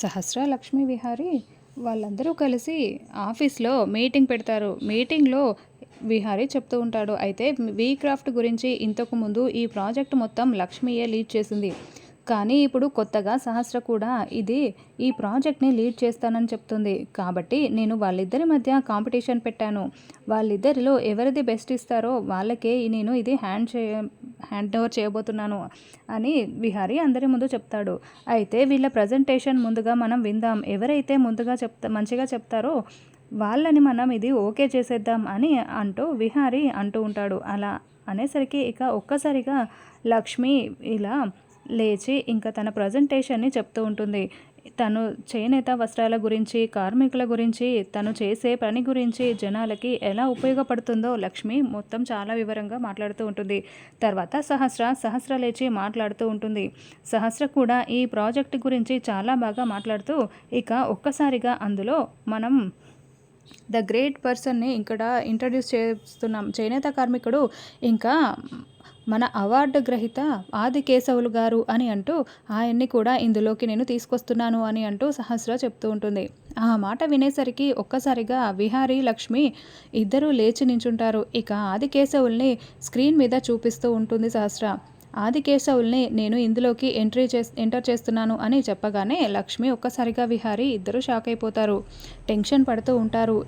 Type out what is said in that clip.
సహస్ర లక్ష్మీ విహారి వాళ్ళందరూ కలిసి ఆఫీస్లో మీటింగ్ పెడతారు. మీటింగ్లో విహారీ చెప్తూ ఉంటాడు. అయితే వీ క్రాఫ్ట్ గురించి ఇంతకు ముందు ఈ ప్రాజెక్ట్ మొత్తం లక్ష్మీయే లీడ్ చేసింది. కానీ ఇప్పుడు కొత్తగా సహస్ర కూడా ఇది ఈ ప్రాజెక్ట్ని లీడ్ చేస్తానని చెప్తుంది. కాబట్టి నేను వాళ్ళిద్దరి మధ్య కాంపిటీషన్ పెట్టాను. వాళ్ళిద్దరిలో ఎవరిది బెస్ట్ ఇస్తారో వాళ్ళకే నేను ఇది హ్యాండ్ చేయ హ్యాండ్ ఓవర్ చేయబోతున్నాను అని విహారి అందరి ముందు చెప్తాడు. అయితే వీళ్ళ ప్రజెంటేషన్ ముందుగా మనం విందాం. ఎవరైతే ముందుగా చెప్తా మంచిగా చెప్తారో వాళ్ళని మనం ఇది ఓకే చేసేద్దాం అని అంటూ విహారి అంటూ ఉంటాడు. అలా అనేసరికి ఇక ఒక్కసారిగా లక్ష్మి ఇలా లేచి ఇంకా తన ప్రజెంటేషన్ని చెప్తూ ఉంటుంది. తను చేనేత వస్త్రాల గురించి కార్మికుల గురించి తను చేసే పని గురించి జనాలకి ఎలా ఉపయోగపడుతుందో లక్ష్మి మొత్తం చాలా వివరంగా మాట్లాడుతూ ఉంటుంది. తర్వాత సహస్ర సహస్ర లేచి మాట్లాడుతూ ఉంటుంది. సహస్ర కూడా ఈ ప్రాజెక్ట్ గురించి చాలా బాగా మాట్లాడుతూ ఇక ఒక్కసారిగా అందులో మనం ద గ్రేట్ పర్సన్ని ఇక్కడ ఇంట్రడ్యూస్ చేస్తున్నాం. చేనేత కార్మికుడు ఇంకా మన అవార్డు గ్రహీత ఆది కేశవులు గారు అని అంటూ ఆయన్ని కూడా ఇందులోకి నేను తీసుకొస్తున్నాను అని అంటూ సహస్ర చెప్తూ ఉంటుంది. ఆ మాట వినేసరికి ఒక్కసారిగా విహారీ లక్ష్మి ఇద్దరూ లేచి నించుంటారు. ఇక ఆది కేశవుల్ని స్క్రీన్ మీద చూపిస్తూ ఉంటుంది సహస్ర. ఆదికేశవుల్ని నేను ఇందులోకి ఎంట్రీ చే ఎంటర్ చేస్తున్నాను అని చెప్పగానే లక్ష్మి ఒక్కసారిగా విహారి ఇద్దరు షాక్ అయిపోతారు టెన్షన్ పడుతూ ఉంటారు.